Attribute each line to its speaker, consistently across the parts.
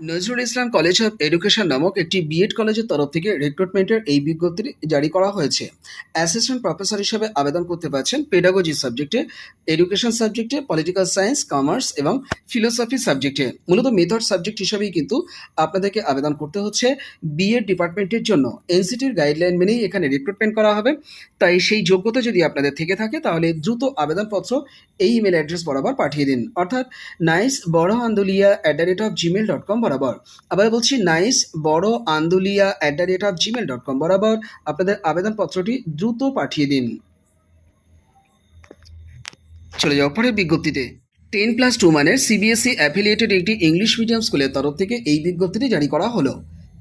Speaker 1: Nazrul Islam college of education নামক একটি B Ed কলেজের তরফ থেকে রিক্রুটমেন্টের এই বিজ্ঞপ্তি জারি করা হয়েছে। অ্যাসিস্ট্যান্ট প্রফেসর হিসেবে আবেদন করতে পারছেন পেডাগোজি সাবজেক্টে এডুকেশন সাবজেক্টে পলিটিক্যাল সায়েন্স কমার্স এবং ফিলোসফি সাবজেক্টে মূলত মেথড সাবজেক্ট হিসেবেই কিন্তু আপনাদেরকে আবেদন করতে হচ্ছে বিএড ডিপার্টমেন্টের জন্য। এনসিটির গাইডলাইন মেনেই এখানে রিক্রুটমেন্ট করা হবে। তাই সেই যোগ্যতা যদি আপনাদের থেকে থাকে, তাহলে দ্রুত আবেদনপত্র এই ইমেল অ্যাড্রেস বরাবর পাঠিয়ে দিন। অর্থাৎ nice Bara Andulia at the rate of Gmail dot com বরাবর। আবার বলছি, nice, Bara, Andulia at the rate of Gmail dot com বরাবর আপনাদের আবেদনপত্রটি দ্রুত পাঠিয়ে দিন। চলে যাও পরের বিজ্ঞপ্তিতে টেন প্লাস টু মানের সিবিএসই অ্যাফিলিয়েটেড একটি ইংলিশ মিডিয়াম স্কুলের তরফ থেকে এই বিজ্ঞপ্তিটি জারি করা হলো।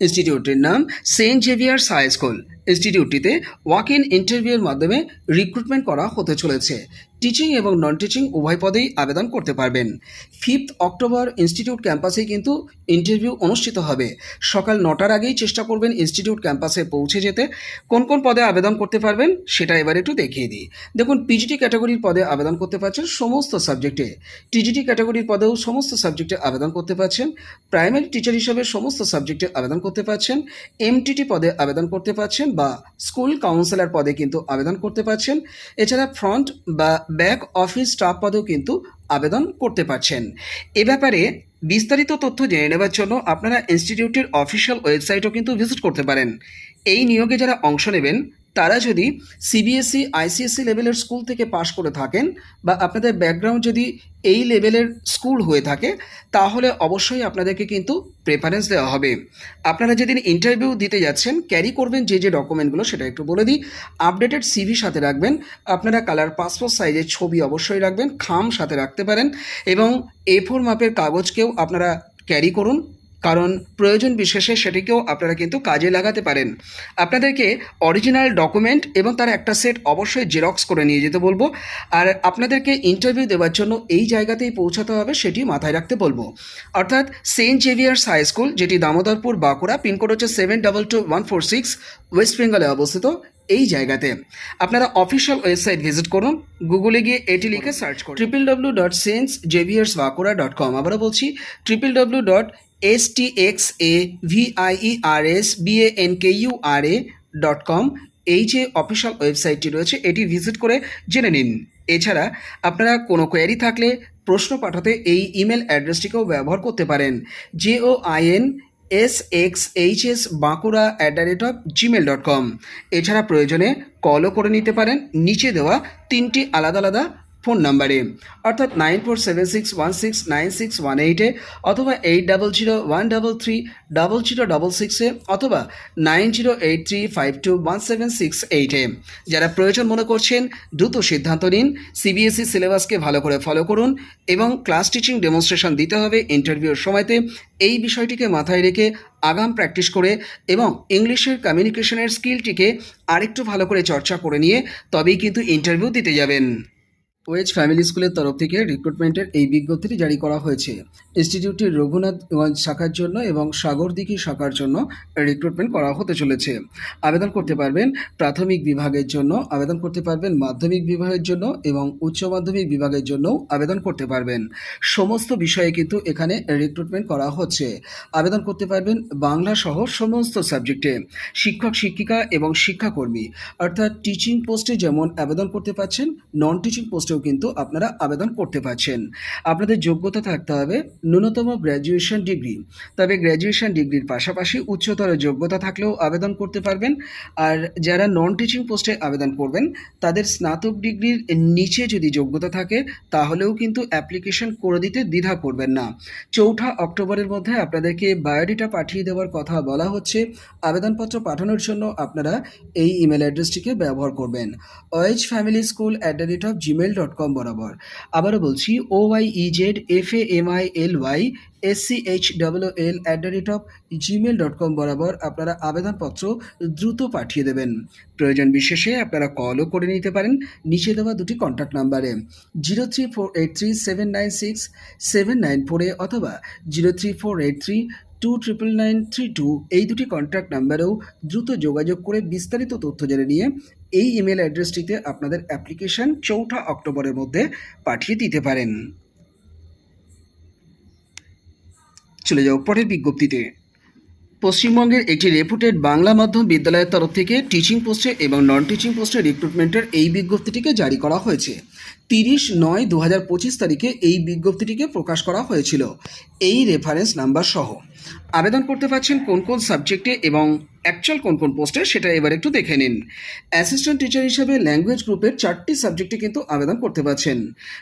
Speaker 1: ইনস্টিটিউটটির নাম সেন্ট জেভিয়ার্স হাই স্কুল ইনস্টিটিউটটিতে ওয়াক ইন ইন্টারভিউয়ের মাধ্যমে রিক্রুটমেন্ট করা হতে চলেছে। টিচিং এবং নন টিচিং উভয় পদেই আবেদন করতে পারবেন। ফিফথ অক্টোবর ইনস্টিটিউট ক্যাম্পাসেই কিন্তু ইন্টারভিউ অনুষ্ঠিত হবে। সকাল নটার আগেই চেষ্টা করবেন ইনস্টিটিউট ক্যাম্পাসে পৌঁছে যেতে। কোন কোন পদে আবেদন করতে পারবেন সেটা এবার একটু দেখিয়ে দিই। দেখুন পিজিটি ক্যাটাগরির পদে আবেদন করতে পারছেন সমস্ত সাবজেক্টে টিজিটি ক্যাটাগরির পদেও সমস্ত সাবজেক্টে আবেদন করতে পারছেন। প্রাইমারি টিচার হিসেবে সমস্ত সাবজেক্টে আবেদন করতে পারছেন। এমটিটি পদে আবেদন করতে পারছেন বা স্কুল কাউন্সিলর পদে কিন্তু আবেদন করতে পারছেন। এছাড়া ফ্রন্ট বা ব্যাক অফিস স্টাফ পদেও কিন্তু আবেদন করতে পারছেন। এ ব্যাপারে বিস্তারিত তথ্য জেনে নেবার জন্য আপনারা ইনস্টিটিউটের অফিসিয়াল ওয়েবসাইটও কিন্তু ভিজিট করতে পারেন। এই নিয়োগে যারা অংশ নেবেন তারা যদি সিবিএসই আইসিএসসি লেভেলের স্কুল থেকে পাশ করে থাকেন বা আপনাদের ব্যাকগ্রাউন্ড যদি এই লেভেলের স্কুল হয়ে থাকে, তাহলে অবশ্যই আপনাদেরকে কিন্তু প্রেফারেন্স দেওয়া হবে। আপনারা যেদিন ইন্টারভিউ দিতে যাচ্ছেন ক্যারি করবেন যে যে ডকুমেন্টগুলো সেটা একটু বলে দিই। আপডেটেড সিভি সাথে রাখবেন। আপনারা কালার পাসপোর্ট সাইজের ছবি অবশ্যই রাখবেন, খাম সাথে রাখতে পারেন এবং এ ফোর মাপের কাগজকেও আপনারা ক্যারি করুন। কারণ প্রয়োজন বিশেষে সেটিকেও আপনারা কিন্তু কাজে লাগাতে পারেন। আপনাদেরকে অরিজিনাল ডকুমেন্ট এবং তার একটা সেট অবশ্যই জেরক্স করে নিয়ে যেতে বলব। আর আপনাদেরকে ইন্টারভিউ দেওয়ার জন্য এই জায়গাতেই পৌঁছাতে হবে সেটি মাথায় রাখতে বলব। অর্থাৎ সেন্ট জেভিয়ার্স হাই স্কুল যেটি দামোদরপুর, বাঁকুড়া, পিনকোড হচ্ছে seven double two one four six West বেঙ্গলে অবস্থিত এই জায়গাতে। আপনারা অফিসিয়াল ওয়েবসাইট ভিজিট করুন গুগলে গিয়ে এটি লিখে সার্চ করুন। Triple W dot saint Xavier's Bankura dot com আবারও বলছি triple W dot S T X A VIE R S BA N K U R A dot com এই যে অফিসিয়াল ওয়েবসাইটটি রয়েছে, এটি ভিজিট করে জেনে নিন। এছাড়া আপনারা কোনো কোয়ারি থাকলে প্রশ্ন পাঠাতে এই ইমেল অ্যাড্রেসটিকেও ব্যবহার করতে পারেন। J O IN S X H S Bankura at the rate of Gmail dot com এছাড়া প্রয়োজনে কলও করে নিতে পারেন। নিচে দেওয়া তিনটি আলাদা আলাদা ফোন নাম্বারে, অর্থাৎ nine four seven six one six nine six one এইটে অথবা eight double zero one double three double zero double সিক্সে অথবা nine zero eight three five two one seven six এইটে যারা প্রয়োজন মনে করছেন, দ্রুত সিদ্ধান্ত নিন। সিবিএসই সিলেবাসকে ভালো করে ফলো করুন এবং ক্লাস টিচিং ডেমনস্ট্রেশন দিতে হবে ইন্টারভিউর সময়তে। এই বিষয়টিকে মাথায় রেখে আগাম প্র্যাকটিস করে এবং ইংলিশের কমিউনিকেশনের স্কিলটিকে আরেকটু ভালো করে চর্চা করে নিয়ে তবেই কিন্তু ইন্টারভিউ দিতে যাবেন। ওয়েজ ফ্যামিলি স্কুলের তরফ থেকে রিক্রুটমেন্টের এই বিজ্ঞপ্তিটি জারি করা হয়েছে। ইনস্টিটিউটটির রঘুনাথগঞ্জ শাখার জন্য এবং সাগরদিঘি শাখার জন্য রিক্রুটমেন্ট করা হতে চলেছে। আবেদন করতে পারবেন প্রাথমিক বিভাগের জন্য, আবেদন করতে পারবেন মাধ্যমিক বিভাগের জন্য এবং উচ্চ মাধ্যমিক বিভাগের জন্যও আবেদন করতে পারবেন। সমস্ত বিষয়ে কিন্তু এখানে রিক্রুটমেন্ট করা হচ্ছে। আবেদন করতে পারবেন বাংলা সহ সমস্ত সাবজেক্টে। শিক্ষক, শিক্ষিকা এবং শিক্ষাকর্মী, অর্থাৎ টিচিং পোস্টে যেমন আবেদন করতে পারছেন নন টিচিং পোস্টেও কিন্তু আপনারা আবেদন করতে পারছেন। আপনাদের যোগ্যতা থাকতে হবে ন্যূনতম গ্র্যাজুয়েশন ডিগ্রি তবে গ্র্যাজুয়েশন ডিগ্রির পাশাপাশি উচ্চতর যোগ্যতা থাকলেও আবেদন করতে পারবেন। আর যারা নন টিচিং পোস্টে আবেদন করবেন, তাদের স্নাতক ডিগ্রির নিচে যদি যোগ্যতা থাকে, তাহলেও কিন্তু অ্যাপ্লিকেশন করে দিতে দ্বিধা করবেন না। চৌঠা অক্টোবরের মধ্যে আপনাদেরকে বায়োডেটা পাঠিয়ে দেওয়ার কথা বলা হচ্ছে। আবেদনপত্র পাঠানোর জন্য আপনারা এই ইমেল অ্যাড্রেসটিকে ব্যবহার করবেন। Wedge family school at the rate of Gmail dot com বরাবর। আবারও বলছি O Y Z F A M I L Y S C H W L at the rate of Gmail dot com বরাবর আপনারা আবেদনপত্র দ্রুত পাঠিয়ে দেবেন। প্রয়োজন বিশেষে আপনারা কলও করে নিতে পারেন নিচে দেওয়া দুটি কন্ট্যাক্ট নাম্বারে zero three four eight three seven nine six seven nine ফোরে অথবা zero three four eight three two triple nine three two এই দুটি কন্ট্যাক্ট নাম্বারেও দ্রুত যোগাযোগ করে বিস্তারিত তথ্য জেনে নিয়ে এই ইমেল অ্যাড্রেসটিতে আপনাদের অ্যাপ্লিকেশন চৌঠা অক্টোবরের মধ্যে পাঠিয়ে দিতে পারেন। চলে যাও পরের বিজ্ঞপ্তিতে। পশ্চিমবঙ্গের একটি রেপুটেড বাংলা মাধ্যম বিদ্যালয়ের তরফ থেকে টিচিং পোস্টে এবং নন টিচিং পোস্টে রিক্রুটমেন্টের এই বিজ্ঞপ্তিটিকে জারি করা হয়েছে। তিরিশ নয় দু হাজার পঁচিশ তারিখে এই বিজ্ঞপ্তিটিকে প্রকাশ করা হয়েছিল। এই রেফারেন্স নাম্বার সহ। আবেদন করতে পারছেন কোন কোন সাবজেক্টে এবং অ্যাকচুয়াল কোন কোন পোস্টে সেটা এবার একটু দেখে নিন। অ্যাসিস্ট্যান্ট টিচার হিসেবে ল্যাঙ্গুয়েজ গ্রুপের চারটি সাবজেক্টে কিন্তু আবেদন করতে পারছেন।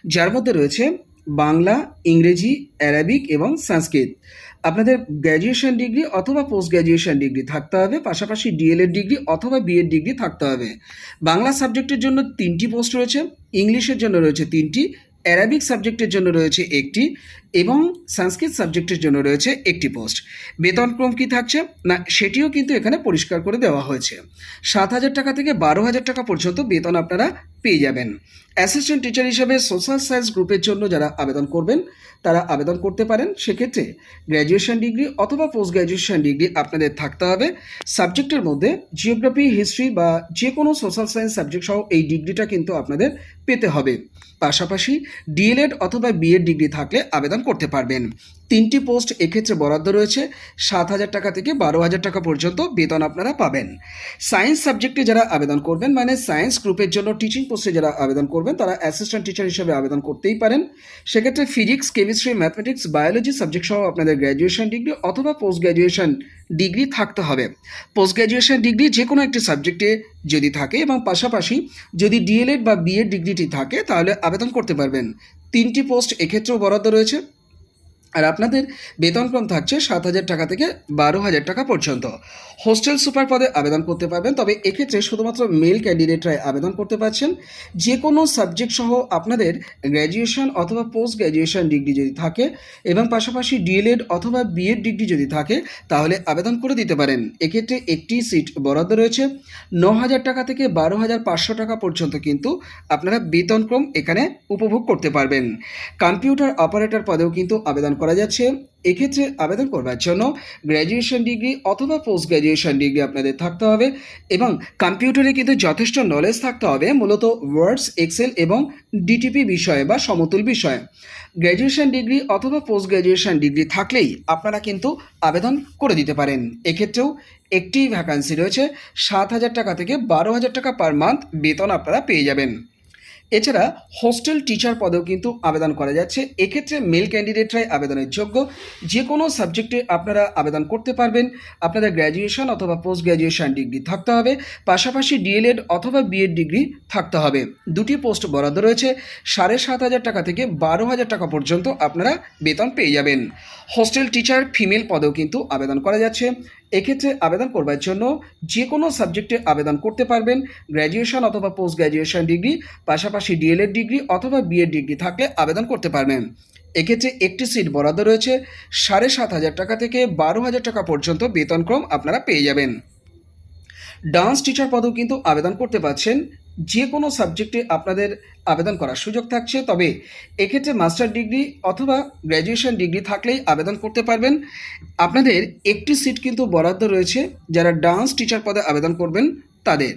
Speaker 1: যার মধ্যে রয়েছে বাংলা, ইংরেজি অ্যারাবিক এবং সংস্কৃত আপনাদের গ্র্যাজুয়েশন ডিগ্রি অথবা পোস্ট গ্র্যাজুয়েশন ডিগ্রি থাকতে হবে, পাশাপাশি ডিএলএড ডিগ্রি অথবা বিএড ডিগ্রি থাকতে হবে। বাংলা সাবজেক্টের জন্য তিনটি পোস্ট রয়েছে ইংলিশের জন্য রয়েছে তিনটি অ্যারাবিক সাবজেক্টের জন্য রয়েছে একটি, এবং সংস্কৃত সাবজেক্টের জন্য রয়েছে একটি পোস্ট বেতনক্রম কি থাকছে? না, সেটিও কিন্তু এখানে পরিষ্কার করে দেওয়া হয়েছে। সাত হাজার টাকা থেকে বারো হাজার টাকা পর্যন্ত বেতন আপনারা পেয়ে যাবেন। অ্যাসিস্ট্যান্ট টিচার হিসেবে সোশ্যাল সায়েন্স গ্রুপের জন্য যারা আবেদন করবেন, তারা আবেদন করতে পারেন। সেক্ষেত্রে গ্র্যাজুয়েশন ডিগ্রি অথবা পোস্ট গ্র্যাজুয়েশন ডিগ্রি আপনাদের থাকতে হবে। সাবজেক্টের মধ্যে জিওগ্রাফি হিস্ট্রি বা যে কোনো সোশ্যাল সায়েন্স সাবজেক্ট সহ এই ডিগ্রিটা কিন্তু আপনাদের পেতে হবে। পাশাপাশি ডিএলএড অথবা বিএড ডিগ্রি থাকলে আবেদন করতে পারবেন। তিনটি পোস্ট এক্ষেত্রে বরাদ্দ রয়েছে। সাত হাজার টাকা থেকে বারো হাজার টাকা পর্যন্ত বেতন আপনারা পাবেন। সায়েন্স সাবজেক্টে যারা আবেদন করবেন মানে সায়েন্স গ্রুপের জন্য টিচিং পোস্টে যারা আবেদন করবেন, তারা অ্যাসিস্ট্যান্ট টিচার হিসেবে আবেদন করতেই পারেন। সেক্ষেত্রে physics chemistry mathematics biology subject সহ আপনাদের গ্র্যাজুয়েশন ডিগ্রি অথবা পোস্ট গ্র্যাজুয়েশন ডিগ্রি থাকতে হবে। পোস্ট গ্র্যাজুয়েশন ডিগ্রি যে কোনো একটি সাবজেক্টে যদি থাকে এবং পাশাপাশি যদি ডিএলএড বা বিএড ডিগ্রিটি থাকে, তাহলে আবেদন করতে পারবেন। তিনটি পোস্ট এক্ষেত্রেও বরাদ্দ রয়েছে। আর আপনাদের বেতনক্রম থাকছে সাত হাজার টাকা থেকে বারো হাজার টাকা পর্যন্ত। হোস্টেল সুপার পদে আবেদন করতে পারবেন, তবে এক্ষেত্রে শুধুমাত্র মেল ক্যান্ডিডেটরাই আবেদন করতে পারছেন। যে কোনো সাবজেক্ট সহ আপনাদের গ্র্যাজুয়েশন অথবা পোস্ট গ্র্যাজুয়েশন ডিগ্রি যদি থাকে এবং পাশাপাশি ডিএলএড অথবা বিএড ডিগ্রি যদি থাকে, তাহলে আবেদন করে দিতে পারেন। এক্ষেত্রে একটি সিট বরাদ্দ রয়েছে। ন হাজার টাকা থেকে বারো হাজার পাঁচশো টাকা পর্যন্ত কিন্তু আপনারা বেতনক্রম এখানে উপভোগ করতে পারবেন। কম্পিউটার অপারেটর পদেও কিন্তু আবেদন করা যাচ্ছে। এক্ষেত্রে আবেদন করবার জন্য গ্র্যাজুয়েশন ডিগ্রি অথবা পোস্ট গ্র্যাজুয়েশন ডিগ্রি আপনাদের থাকতে হবে এবং কম্পিউটারে কিন্তু যথেষ্ট নলেজ থাকতে হবে, মূলত ওয়ার্ডস এক্সেল এবং ডিটিপি বিষয়ে বা সমতুল বিষয়ে। গ্র্যাজুয়েশন ডিগ্রি অথবা পোস্ট গ্র্যাজুয়েশন ডিগ্রি থাকলেই আপনারা কিন্তু আবেদন করে দিতে পারেন। এক্ষেত্রেও একটি ভ্যাকান্সি রয়েছে, সাত হাজার টাকা থেকে বারো হাজার টাকা পার মান্থ বেতন আপনারা পেয়ে যাবেন। এছাড়া হোস্টেল টিচার পদেও কিন্তু আবেদন করা যাচ্ছে। এক্ষেত্রে মেল ক্যান্ডিডেটরাই আবেদনের যোগ্য। যে কোনো সাবজেক্টে আপনারা আবেদন করতে পারবেন। আপনাদের গ্র্যাজুয়েশন অথবা পোস্ট গ্র্যাজুয়েশন ডিগ্রি থাকতে হবে। পাশাপাশি ডিএলএড অথবা বিএড ডিগ্রি থাকতে হবে। দুটি পোস্ট বরাদ্দ রয়েছে। সাড়ে সাত হাজার টাকা থেকে বারো হাজার টাকা পর্যন্ত আপনারা বেতন পেয়ে যাবেন। হোস্টেল টিচার ফিমেল পদেও কিন্তু আবেদন করা যাচ্ছে। এক্ষেত্রে আবেদন করবার জন্য যে কোনো সাবজেক্টে আবেদন করতে পারবেন গ্র্যাজুয়েশন অথবা পোস্ট গ্র্যাজুয়েশন ডিগ্রি পাশাপাশি ডিএলএড ডিগ্রি অথবা বিএড ডিগ্রি থাকলে আবেদন করতে পারবেন। এক্ষেত্রে একটি সিট বরাদ্দ রয়েছে, সাড়ে সাত হাজার টাকা থেকে বারো হাজার টাকা পর্যন্ত বেতনক্রম আপনারা পেয়ে যাবেন। ডান্স টিচার পদেও কিন্তু আবেদন করতে পারছেন যে কোনো সাবজেক্টে আপনাদের আবেদন করার সুযোগ থাকছে, তবে এক্ষেত্রে মাস্টার ডিগ্রি অথবা গ্র্যাজুয়েশন ডিগ্রি থাকলেই আবেদন করতে পারবেন। আপনাদের একটি সিট কিন্তু বরাদ্দ রয়েছে, যারা ডান্স টিচার পদে আবেদন করবেন তাদের।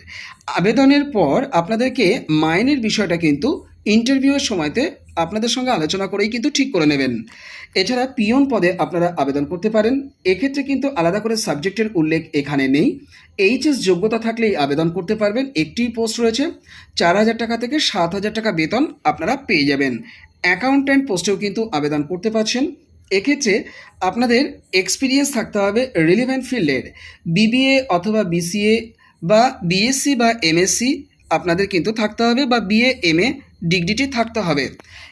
Speaker 1: আবেদনের পর আপনাদেরকে মাইনের বিষয়টা কিন্তু ইন্টারভিউয়ের সময়তে আপনাদের সঙ্গে আলোচনা করেই কিন্তু ঠিক করে নেবেন। এছাড়া পিয়ন পদে আপনারা আবেদন করতে পারেন। এক্ষেত্রে কিন্তু আলাদা করে সাবজেক্টের উল্লেখ এখানে নেই। এইচএস যোগ্যতা থাকলেই আবেদন করতে পারবেন। একটি পোস্ট রয়েছে। চার হাজার টাকা থেকে সাত হাজার টাকা বেতন আপনারা পেয়ে যাবেন। অ্যাকাউন্ট্যান্ট পোস্টেও কিন্তু আবেদন করতে পারছেন। এক্ষেত্রে আপনাদের এক্সপিরিয়েন্স থাকতে হবে রিলিভেন্ট ফিল্ডের। বিবিএ অথবা বিসিএ বা বিএসসি বা এমএসসি আপনাদের কিন্তু থাকতে হবে বা বিএ, এমএ ডিগ্রিটি থাকতে হবে।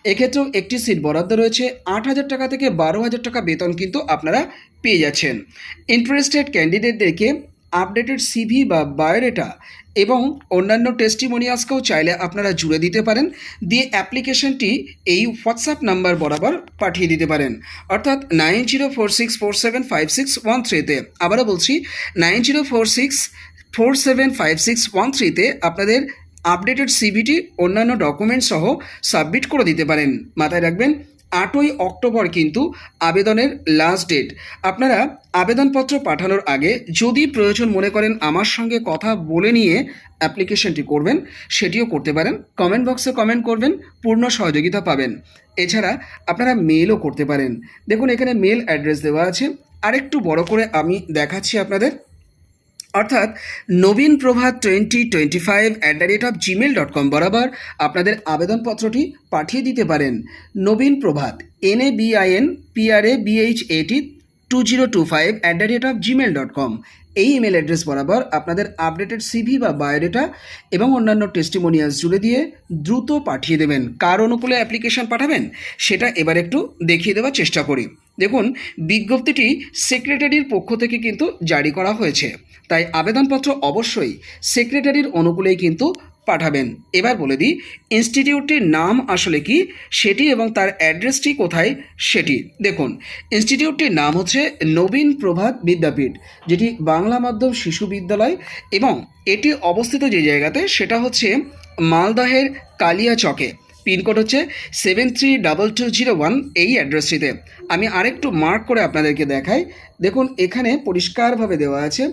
Speaker 1: এক্ষেত্রেও একটি সিট বরাদ্দ রয়েছে, আট হাজার টাকা থেকে বারো হাজার টাকা বেতন কিন্তু আপনারা পেয়ে যাচ্ছেন। ইন্টারেস্টেড ক্যান্ডিডেটদেরকে আপডেটেড সিভি বা বায়োডেটা এবং অন্যান্য টেস্টিমোনিয়াসকেও চাইলে আপনারা জুড়ে দিতে পারেন। দিয়ে অ্যাপ্লিকেশনটি এই হোয়াটসঅ্যাপ নাম্বার বরাবর পাঠিয়ে দিতে পারেন। অর্থাৎ nine zero four six four seven five six one থ্রিতে। আবারও বলছি, nine zero four six four seven five six one থ্রিতে আপনাদের আপডেটেড সিভিটি অন্যান্য ডকুমেন্টস সহ সাবমিট করে দিতে পারেন। মাথায় রাখবেন, আটই অক্টোবর কিন্তু আবেদনের লাস্ট ডেট আপনারা আবেদনপত্র পাঠানোর আগে যদি প্রয়োজন মনে করেন আমার সঙ্গে কথা বলে নিয়ে অ্যাপ্লিকেশনটি করবেন, সেটিও করতে পারেন। কমেন্ট বক্সে কমেন্ট করবেন, পূর্ণ সহযোগিতা পাবেন। এছাড়া আপনারা মেলও করতে পারেন। দেখুন, এখানে মেল অ্যাড্রেস দেওয়া আছে। আরেকটু বড় করে আমি দেখাচ্ছি আপনাদের। অর্থাৎ Nabin Prabhat twenty twenty five at the rate of Gmail dot com বরাবর আপনাদের আবেদনপত্রটি পাঠিয়ে দিতে পারেন। Nabin Prabhat N A BIN PRA BH AT two zero two five at the rate of Gmail dot com এই email address বরাবর আপনাদের updated CV বা বায়োডেটা এবং অন্যান্য টেস্টিমোনিয়ালস জুড়ে দিয়ে দ্রুত পাঠিয়ে দেবেন। কার অনুকূলে অ্যাপ্লিকেশন পাঠাবেন, সেটা এবার একটু দেখিয়ে দেওয়ার চেষ্টা করি। দেখুন, বিজ্ঞপ্তিটি সেক্রেটারির পক্ষ থেকে কিন্তু জারি করা হয়েছে। তাই আবেদনপত্র অবশ্যই সেক্রেটারির অনুকূলেই কিন্তু পাঠাবেন। এবার বলে দিই ইনস্টিটিউটটির নাম আসলে কি, সেটি এবং তার অ্যাড্রেসটি কোথায়, সেটি। দেখুন ইনস্টিটিউটটির নাম হচ্ছে নবীন প্রভাত বিদ্যাপীঠ, যেটি বাংলা মাধ্যম শিশু বিদ্যালয় এবং এটি অবস্থিত যে জায়গাতে, সেটা হচ্ছে মালদহের কালিয়া চকে পিনকোড হচ্ছে seven three double two zero one এই অ্যাড্রেসটিতে আমি আরেকটু মার্ক করে আপনাদেরকে দেখাই। দেখুন, এখানে পরিষ্কারভাবে দেওয়া আছে।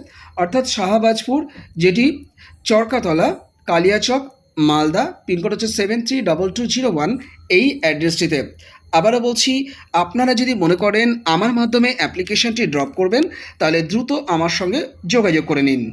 Speaker 1: অর্থাৎ শাহবাজপুর, যেটি চরকাতলা, কালিয়াচক, মালদা পিনকোড হচ্ছে seven three double two zero one এই অ্যাড্রেসটিতে আবারও বলছি, আপনারা যদি মনে করেন আমার মাধ্যমে অ্যাপ্লিকেশনটি ড্রপ করবেন, তাহলে দ্রুত আমার সঙ্গে যোগাযোগ করে নিন।